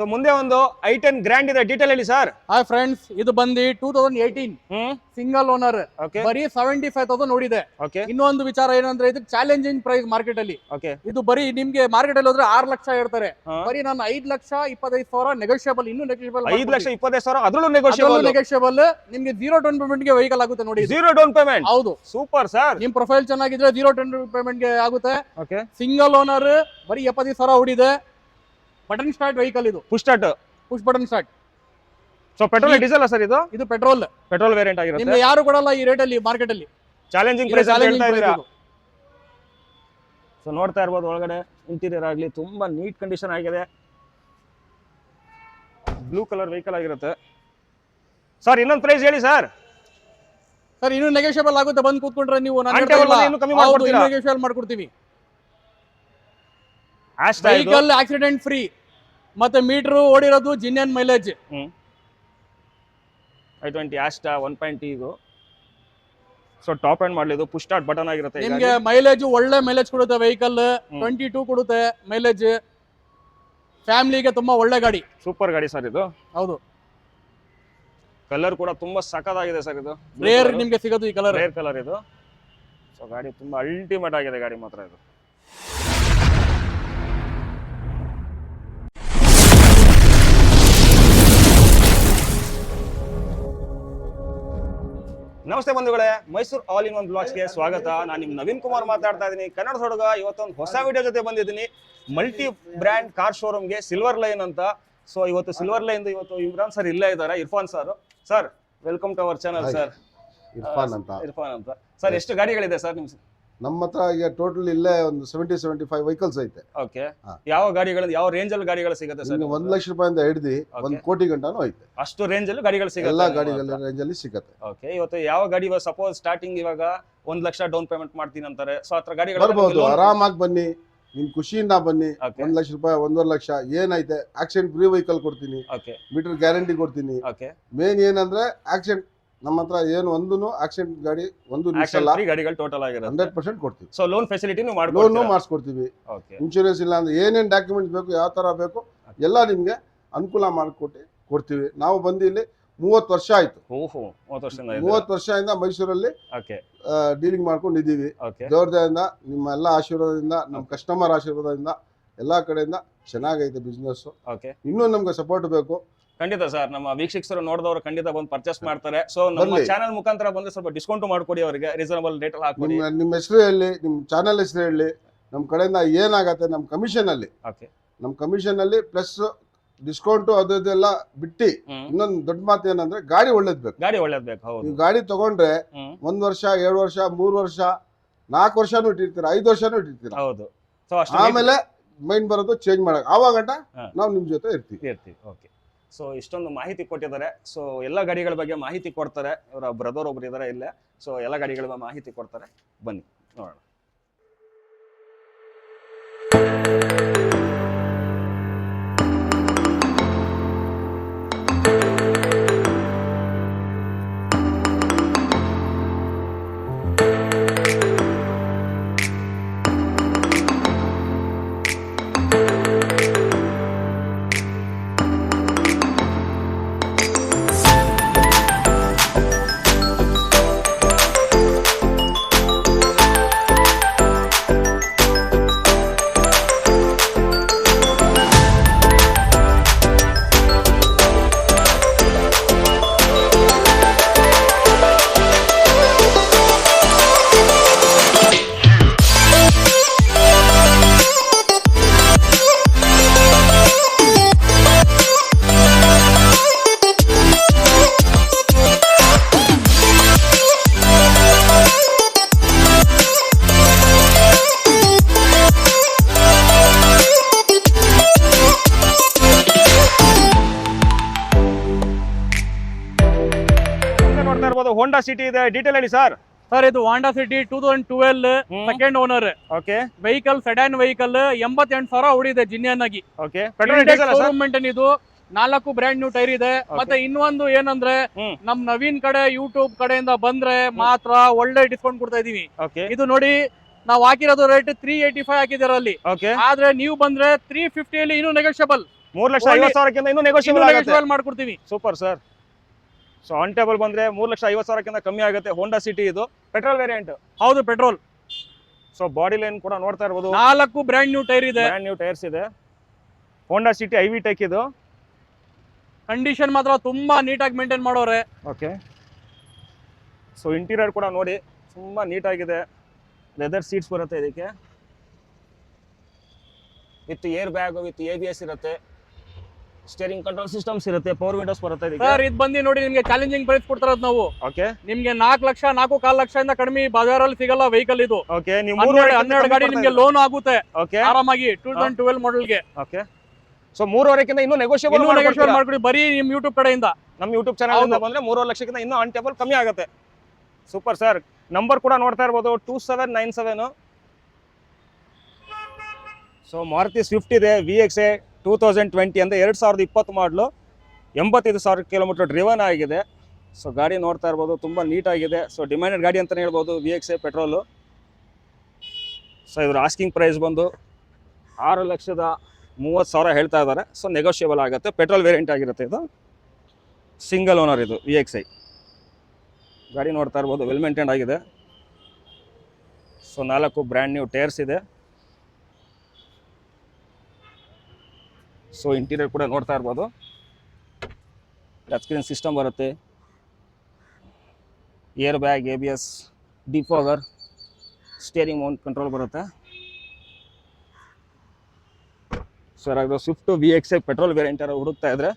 So ಮುಂದೆ ಒಂದು I ten grand ಇದೆ ಡೀಟೇಲ್ ಹೇಳಿ ಸರ್ ಹಾಯ್ ಫ್ರೆಂಡ್ಸ್ ಇದು ಬಂದು two thousand eighteen single owner okay ಬರೀ ಸೆವೆಂಟಿ ಫೈವ್ ತೌಸಂಡ್ ನೋಡಿದೆ. ಓಕೆ ಇನ್ನೊಂದು ವಿಚಾರ ಏನಂದ್ರೆ ಇದು ಚಾಲೆಂಜಿಂಗ್ ಪ್ರೈಸ್ ಮಾರ್ಕೆಟ್ ಅಲ್ಲಿ. ಓಕೆ ಇದು ಬರೀ ನಿಮ್ಗೆ ಮಾರ್ಕೆಟ್ ಅಲ್ಲಿ ಹೋದ್ರೆ ಆರು ಲಕ್ಷ ಹೇಳ್ತಾರೆ. ಬರೀ ನಾನು ಐದ್ ಲಕ್ಷ ಇಪ್ಪತ್ತೈದು ಸಾವಿರ ನೆಗೋಷಿಯಬಲ್ ಇನ್ನೂ ನೆಗೋಷಿಯಬಲ್ ಐದು ಲಕ್ಷ ಇಪ್ಪತ್ತೈದು ಸಾವಿರ ಅದ್ರಲ್ಲೂ ನೆಗೋಷಿಯಬಲ್ ನೆಗೋಷಿಯಬಲ್ ನಿಮ್ಗೆ ಜೀರೋ ಡೌನ್ ಪೇಮೆಂಟ್ಗೆ ವೆಹಿಕಲ್ ಆಗುತ್ತೆ ನೋಡಿ. ಜೀರೋ ಡೌನ್ ಪೇಮೆಂಟ್ ಹೌದು. ಸೂಪರ್ ಸರ್ ನಿಮ್ ಪ್ರೊಫೈಲ್ ಚೆನ್ನಾಗಿದ್ರೆ ಜೀರೋ ಡೌನ್ ಪೇಮೆಂಟ್ಗೆ ಆಗುತ್ತೆ. ಓಕೆ ಸಿಂಗಲ್ ಓನರ್ ಬರೀ ಎಪ್ಪತ್ತೈದು ಸಾವಿರ ಹೊಡಿದೆ ಬಟನ್ ಸ್ಟಾರ್ಟ್ ವೆಹಿಕಲ್ ಇದು. Push start push button start so petrol diesel sir ಇದು? ಇದು ಪೆಟ್ರೋಲ್ ಪೆಟ್ರೋಲ್ ವೇರಿಯಂಟ್ ಆಗಿರುತ್ತೆ. ನಿಮ್ಗೆ ಯಾರು ಕೊಡಲ್ಲ ಈ ರೇಟ್ ಅಲ್ಲಿ ಮಾರ್ಕೆಟ್ ಅಲ್ಲಿ? ಚಾಲೆಂಜಿಂಗ್ ಪ್ರೈಸ್ ಹೇಳ್ತಾ ಇದ್ದೀರಾ? ಸೊ ನೋಡ್ತಾ ಇರ್ಬೋದು ಒಳಗಡೆ. ಇಂಟೀರಿಯರ್ ಆಗಲಿ ತುಂಬಾ ನೀಟ್ ಕಂಡೀಷನ್ ಆಗಿದೆ. ಬ್ಲೂ ಕಲರ್ ವೆಹಿಕಲ್ ಆಗಿರುತ್ತೆ. ಸರ್ ಇನ್ನೊಂದು ಪ್ರೈಸ್ ಹೇಳಿ ಸರ್ ಸರ್ ಇನ್ನು ನೆಗೋಷಿಯಬಲ್ ಆಗುತ್ತೆ. ಬಂದು ಕೂತ್ಕೊಂಡ್ರೆ ನೀವು ಮಾಡ್ಕೊಡ್ತೀರಾ? ಮಾಡ್ಕೊಡ್ತೀವಿ. ವೆಹಿಕಲ್ ಆಕ್ಸಿಡೆಂಟ್ ಫ್ರೀ ಮತ್ತೆ ಮೀಟರ್ ಓಡಿರೋದು genuine mileage I twenty Asta one point ಇದು. ಸೊ ಟಾಪ್ ಎಂಡ್ ಮಾಡಲಿ ಇದು. ಪುಷ್ ಸ್ಟಾರ್ಟ್ ಬಟನ್ ಆಗಿರುತ್ತೆ ಈ ನಿಮ್ಗೆ ಗಾಡಿ. ಮೈಲೇಜ್ ಒಳ್ಳೆ ಮೈಲೇಜ್ ಕೊಡುತ್ತೆ ವೆಹಿಕಲ್ ಟ್ವೆಂಟಿ ಟೂ ಕೊಡುತ್ತೆ ಮೈಲೇಜ್ ಫ್ಯಾಮಿಲಿಗೆ ತುಂಬಾ ಒಳ್ಳೆ ಗಾಡಿ. ಸೂಪರ್ ಗಾಡಿ ಸರ್ ಇದು. ಹೌದು. ಕಲರ್ ಕೂಡ ತುಂಬಾ ಸಖತ್ತಾಗಿದೆ ಸರ್ ಇದು. ರೇರ್ ನಿಮ್ಗೆ ಸಿಗೋದು ಈ ಕಲರ್ ರೇರ್ ಕಲರ್ ಇದು. ಸೊ ಗಾಡಿ ತುಂಬಾ ಅಲ್ಟಿಮೇಟ್ ಆಗಿದೆ ಗಾಡಿ ಮಾತ್ರ ಇದು. ನಮಸ್ತೆ ಬಂಧುಗಳೇ ಮೈಸೂರು ಆಲ್ ಇನ್ ಒನ್ ಬ್ಲಾಗ್ಸ್ಗೆ ಸ್ವಾಗತ. ನಾನು ನಿಮ್ಮ ನವೀನ್ ಕುಮಾರ್ ಮಾತಾಡ್ತಾ ಇದ್ದೀನಿ ಕನ್ನಡ ಹುಡುಗ ಇವತ್ತೊಂದು ಹೊಸ ವಿಡಿಯೋ ಜೊತೆ ಬಂದಿದ್ದೀನಿ. ಮಲ್ಟಿ ಬ್ರ್ಯಾಂಡ್ ಕಾರ್ ಶೋರೂಮ್ಗೆ ಸಿಲ್ವರ್ ಲೈನ್ ಅಂತ. ಸೊ ಇವತ್ತು ಸಿಲ್ವರ್ ಲೈನ್ ಇವತ್ತು ಇಮ್ರಾನ್ ಸರ್ ಇಲ್ಲೇ ಇದ್ದಾರೆ Irfan sir sir welcome to our channel sir Irfan ಅಂತ. ಇರ್ಫಾನ್ ಅಂತ. ಸರ್ ಎಷ್ಟು ಗಾಡಿಗಳಿದೆ ಸರ್ ನಿಮ್ ನಮ್ಮ ಹತ್ರ ಈಗ ಟೋಟಲ್ ಇಲ್ಲೇ ಒಂದು ಸೆವೆಂಟಿ ಸೆವೆಂಟಿ ಫೈವ್ ವೆಹಿಕಲ್ಸ್ ಐತೆ. ಓಕೆ ಹಾ. ಯಾವ ಗಾಡಿಗಳು ಯಾವ ರೇಂಜ್ ಅಲ್ಲಿ ಗಾಡಿಗಳು ಸಿಗುತ್ತೆ ಸರ್ ಇನ್ನು ಒಂದ್ ಲಕ್ಷ ರೂಪಾಯಿಂದ ಹಿಡಿದು ಒಂದ್ Okay. ಕೋಟಿ ಗಂಟನೂ ಐತೆ. ಅಷ್ಟು ರೇಂಜ್ ಅಲ್ಲಿ ಗಾಡಿಗಳು ಸಿಗುತ್ತೆ ಎಲ್ಲಾ ಗಾಡಿಗಳ ರೇಂಜ್ ಅಲ್ಲಿ ಸಿಗುತ್ತೆ. ಓಕೆ ಇವತ್ತು ಯಾವ ಗಾಡಿ ಸಪೋಸ್ ಸ್ಟಾರ್ಟಿಂಗ್ ಇವಾಗ ಒಂದ್ ಲಕ್ಷ ಡೌನ್ ಪೇಮೆಂಟ್ ಮಾಡ್ತೀನಿ ಅಂತಾರೆ. ಸೊ ಹತ್ರ ಗಾಡಿಗಳು ಬರ್ಬೋದು ಆರಾಮಾಗಿ ಬನ್ನಿ ನಿಮ್ ಖುಷಿಯಿಂದ ಬನ್ನಿ. ಓಕೆ ಒಂದ್ ಲಕ್ಷ ರೂಪಾಯಿ ಒಂದೂವರೆ ಲಕ್ಷ ಏನೈತೆ ಆಕ್ಸಿಡೆಂಟ್ ಫ್ರೀ ವೆಹಿಕಲ್ ಕೊಡ್ತೀನಿ. ಓಕೆ ಮೀಟರ್ ಗ್ಯಾರಂಟಿ ಕೊಡ್ತೀನಿ. ಓಕೆ ಮೇನ್ ಏನಂದ್ರೆ ಆಕ್ಸಿಡೆಂಟ್ ನಮ್ಮ ಹತ್ರ ಏನು ಒಂದು ಆಕ್ಸಿಡೆಂಟ್ ಗಾಡಿ ಒಂದು ನಿಲ್ಸಲ್ಲ. ಗಾಡಿಗಳು ಟೋಟಲ್ ಆಗಿರೋದು ಹಂಡ್ರೆಡ್ ಪರ್ಸೆಂಟ್ ಕೊಡ್ತೀವಿ. ಸೊ ಲೋನ್ ಫೆಸಿಲಿಟಿ ಲೋನು ಮಾಡ್ಬೋದು ಮಾಡಿಸ್ಕೊಡ್ತೀವಿ. ಓಕೆ ಇನ್ಶೂರೆನ್ಸ್ ಇಲ್ಲ ಅಂದ್ರೆ ಏನೇನು ಡಾಕ್ಯುಮೆಂಟ್ಸ್ ಬೇಕು ಯಾವ ತರ ಬೇಕು ಎಲ್ಲ ನಿಮಗೆ ಅನುಕೂಲ ಮಾಡಿಕೊಟ್ಟು ಕೊಡ್ತೀವಿ. ನಾವು ಬಂದು ಇಲ್ಲಿ ಮೂವತ್ತು ವರ್ಷ ಆಯ್ತು. ಓಹೋ ಮೂವತ್ತು ವರ್ಷದಿಂದ ಇದೆ ಮೂವತ್ತು ವರ್ಷದಿಂದ ಮೈಸೂರಲ್ಲಿ ಓಕೆ ಡೀಲಿಂಗ್ ಮಾಡ್ಕೊಂಡಿದ್ದೀವಿ. ಓಕೆ ದೇವ್ರದಿಂದ ನಿಮ್ಮ ಎಲ್ಲ ಆಶೀರ್ವಾದದಿಂದ ನಮ್ಮ ಕಸ್ಟಮರ್ ಆಶೀರ್ವಾದದಿಂದ ಎಲ್ಲ ಕಡೆಯಿಂದ ಚೆನ್ನಾಗೈತೆ ಬಿಸ್ನೆಸ್ ಓಕೆ ಇನ್ನೂ ನಮ್ಗೆ ಸಪೋರ್ಟ್ ಬೇಕು. ಖಂಡಿತ ಸರ್ ನಮ್ಮ ವೀಕ್ಷಕರು ನೋಡಿದವರು ಖಂಡಿತ ಬಂದು ಪರ್ಚೇಸ್ ಮಾಡ್ತಾರೆ. ಸೊ ನಮ್ಮ ಬರ್ಲಿ. ಚಾನಲ್ ಮುಖಾಂತರ ಬಂದ್ರೆ ಸ್ವಲ್ಪ ಡಿಸ್ಕೌಂಟ್ ಮಾಡ್ಕೊಡಿ ಅವರಿಗೆ ರೀಸನಬಲ್ ರೇಟ್ ಅಲ್ಲಿ ಹಾಕೊಡಿ. ನಿಮ್ಮ ನಿಮ್ಮ ಹೆಸರು ಹೇಳಿ ನಿಮ್ಮ ಚಾನಲ್ ಹೆಸರು ಹೇಳಿ ನಮ್ಮ ಕಡೆಯಿಂದ ಏನಾಗತ್ತೆ ನಮ್ಮ ಕಮಿಷನ್ ಅಲ್ಲಿ. ಓಕೆ ನಮ್ಮ ಕಮಿಷನ್ ಅಲ್ಲಿ ಪ್ಲಸ್ ಡಿಸ್ಕೌಂಟ್ ಅದು ಇದೆಲ್ಲ ಬಿಟ್ಟು ಹ್ಮ್. ಇನ್ನೊಂದು ದೊಡ್ಡ ಮಾತು ಏನಂದ್ರೆ ಗಾಡಿ ಒಳ್ಳೇದ್ ಬೇಕು. ಗಾಡಿ ಒಳ್ಳೇದ್ ಬೇಕು ಹೌದು. ನೀವು ಗಾಡಿ ತಗೊಂಡ್ರೆ ಹ್ಮ್. ಒಂದ್ ವರ್ಷ ಎರಡು ವರ್ಷ ಮೂರು ವರ್ಷ ನಾಲ್ಕು ವರ್ಷನೂ ಇಟ್ಟಿರ್ತೀರ ಐದು ವರ್ಷನೂ ಇಟ್ಟಿರ್ತೀರ. ಹೌದು. ಸೊ ಅಷ್ಟು ಆಮೇಲೆ ಮೈಂಡ್ ಬರೋದು ಚೇಂಜ್ ಮಾಡಕ್. ಅವಾಗ ಹಾ. ನಾವು ನಿಮ್ ಜೊತೆ ಇರ್ತೀವಿ. ಇರ್ತೀವಿ. ಓಕೆ ಸೊ ಇಷ್ಟೊಂದು ಮಾಹಿತಿ ಕೊಟ್ಟಿದ್ದಾರೆ. ಸೊ ಎಲ್ಲ ಗಾಡಿಗಳ ಬಗ್ಗೆ ಮಾಹಿತಿ ಕೊಡ್ತಾರೆ. ಇವರ ಬ್ರದರ್ ಒಬ್ರು ಇದ್ದಾರೆ ಇಲ್ಲೇ. ಸೊ ಎಲ್ಲ ಗಾಡಿಗಳ ಮಾಹಿತಿ ಕೊಡ್ತಾರೆ. ಬನ್ನಿ, ನೋಡೋಣ. ಸಿಟಿ ಇದೆ. ಡೀಟೇಲ್ ಹೇಳಿ ಸರ್ ಸರ್ ಇದು Honda City two thousand twelve second owner okay vehicle sedan vehicle ಎಂಬತ್ತೆಂಟು ಸಾವಿರ ಉಳಿದೆ ಜಿನ್ಯನ್ ಆಗಿ ಓಕೆ ಪೆಟ್ರೋಲ್ ಇದು. ನಾಲ್ಕು ಬ್ರ್ಯಾಂಡ್ ನ್ಯೂ ಟೈರ್ ಇದೆ. ಮತ್ತೆ ಇನ್ನೊಂದು ಏನಂದ್ರೆ. ನಮ್ ನವೀನ್ ಕಡೆ ಯೂಟ್ಯೂಬ್ ಕಡೆಯಿಂದ ಬಂದ್ರೆ ಮಾತ್ರ ಒಳ್ಳೆ ಡಿಸ್ಕೌಂಟ್ ಕೊಡ್ತಾ ಇದೀವಿ ಇದು ನೋಡಿ ನಾವು ಹಾಕಿರೋದು ರೇಟ್ ತ್ರೀ ಏಟಿ ಫೈವ್ ಹಾಕಿದಾರೆ ಅಲ್ಲಿ ಆದ್ರೆ ನೀವು ಬಂದ್ರೆ ತ್ರೀ ಫಿಫ್ಟಿಯಲ್ಲಿ ಇನ್ನೂ ನೆಗೋಷಿಯಬಲ್ ಮೂರ್ ಲಕ್ಷ ಐವತ್ತು ಸಾವಿರಕ್ಕಿಂತ ಇನ್ನೂ ನೆಗೋಷಿಯಬಲ್ ಆಗುತ್ತೆ. ಮಾಡ್ಕೊಡ್ತೀವಿ. Super sir so on table ಬಂದ್ರೆ ಮೂರು ಲಕ್ಷ ಐವತ್ತು ಸಾವಿರಕ್ಕಿಂತ ಕಮ್ಮಿ ಆಗುತ್ತೆ. ಹೋಂಡಾ ಸಿಟಿ ಇದು. ಪೆಟ್ರೋಲ್ ವೇರಿಯಂಟ್ ಹೌದು ಪೆಟ್ರೋಲ್ ಸೊ ಬಾಡಿ ಲೈನ್ ಕೂಡ ನೋಡ್ತಾ ಇರ್ಬೋದು. ನಾಲ್ಕು ಬ್ರ್ಯಾಂಡ್ ನ್ಯೂ ಟೈರ್ ಇದೆ. ಬ್ರ್ಯಾಂಡ್ ನ್ಯೂ ಟೈರ್ಸ್ ಇದೆ. Honda City I V tech ಇದು. ಕಂಡೀಷನ್ ಮಾತ್ರ ತುಂಬಾ ನೀಟಾಗಿ ಮೇಂಟೈನ್ ಮಾಡೋರೆ. ಓಕೆ ಸೊ ಇಂಟೀರಿಯರ್ ಕೂಡ ನೋಡಿ ತುಂಬ ನೀಟಾಗಿದೆ. ಲೆದರ್ ಸೀಟ್ಸ್ ಬರುತ್ತೆ ಇದಕ್ಕೆ. With air bag with A B S ಇರುತ್ತೆ. ಸ್ಟೇರಿಂಗ್ ಕಂಟ್ರೋಲ್ ಸಿಸ್ಟಮ್ಸ್ ಇರುತ್ತೆ ಪವರ್ ವಿಂಡೋಸ್ ಬರುತ್ತೆ ಇದಕ್ಕೆ. ಸರ್ ಇದು ಬಂದು ನೋಡಿ ನಿಮಗೆ ಚಾಲೆಂಜಿಂಗ್ ಪ್ರೈಸ್ ಕೊಡ್ತಾರದ್ ನಾವು. ಓಕೆ ನಿಮ್ಗೆ ನಾಲ್ಕು ಲಕ್ಷ ನಾಲ್ಕು ಕಾಲ್ ಇಂದ ಕಡಿಮೆ ಬಜಾರಲ್ಲಿ ಸಿಗಲ್ಲ ವೆಹಿಕಲ್ ಇದು. ಓಕೆ ನೀವು ಹನ್ನೆರಡು ಹನ್ನೆರಡು ಗಾಡಿ ನಿಮ್ಗೆ ಲೋನ್ ಆಗುತ್ತೆ. ಓಕೆ ಆರಾಮಾಗಿ ಟೂ ತೌಸಂಡ್ ಟ್ವೆಲ್ ಮಾಡೆಲ್ಗೆ ಓಕೆ ಸೊ ಮೂರುವರೆಕ್ಕಿಂತ ಇನ್ನೂ ನೆಗೋಷಿಯಬಲ್ ನೆಗೋಷಿಯೇಟ್ ಮಾಡ್ಕೊಡಿ ಬರೀ ನಿಮ್ಮ ಯೂಟ್ಯೂಬ್ ಕಡೆಯಿಂದ. ನಮ್ಮ ಯೂಟ್ಯೂಬ್ ಚಾನಲ್ ಇಂದ ಬಂದ್ರೆ ಮೂರುವರೆ ಲಕ್ಷಕ್ಕಿಂತ ಇನ್ನೂ ಆನ್ ಟೇಬಲ್ ಕಮ್ಮಿ ಆಗುತ್ತೆ. ಸೂಪರ್ ಸರ್ ನಂಬರ್ ಕೂಡ ನೋಡ್ತಾ ಇರ್ಬೋದು two seven nine seven so Maruti Swift ಇದೆ V X A two thousand twenty ಅಂದರೆ ಎರಡು ಸಾವಿರದ ಇಪ್ಪತ್ತು ಮಾಡಲು ಎಂಬತ್ತೈದು ಸಾವಿರ ಕಿಲೋಮೀಟರ್ ಡ್ರಿವನ್ ಆಗಿದೆ. ಸೊ ಗಾಡಿ ನೋಡ್ತಾ ಇರ್ಬೋದು, ತುಂಬ ನೀಟಾಗಿದೆ ಸೊ ಡಿಮ್ಯಾಂಡೆಡ್ ಗಾಡಿ ಅಂತಲೇ ಹೇಳ್ಬೋದು V X A petrol so ಇದ್ರ ಆಸ್ಕಿಂಗ್ ಪ್ರೈಸ್ ಬಂದು ಆರು ಲಕ್ಷದ ಮೂವತ್ತು ಸಾವಿರ ಹೇಳ್ತಾ ಇದ್ದಾರೆ. ಸೊ ನೆಗೋಷಿಯಬಲ್ ಆಗುತ್ತೆ. ಪೆಟ್ರೋಲ್ ವೇರಿಯಂಟ್ ಆಗಿರುತ್ತೆ ಇದು. ಸಿಂಗಲ್ ಓನರ್ ಇದು ವಿ ಎಕ್ಸ್ ಐ ಗಾಡಿ ನೋಡ್ತಾ ಇರ್ಬೋದು ವೆಲ್ ಮೇಂಟೈನ್ ಆಗಿದೆ. ಸೊ ನಾಲ್ಕು ಬ್ರ್ಯಾಂಡ್ ನ್ಯೂ ಟೈರ್ಸ್ ಇದೆ. ಸೊ ಇಂಟೀರಿಯರ್ ಕೂಡ ನೋಡ್ತಾ ಇರ್ಬೋದು. ಟಚ್ ಸ್ಕ್ರೀನ್ ಸಿಸ್ಟಮ್ ಬರುತ್ತೆ. Air bag A B S defogger steering mount control ಬರುತ್ತೆ. ಸರ್ ಅದು Swift V X I petrol variant ಯಾರು ಹುಡುಕ್ತಾ ಇದ್ರೆ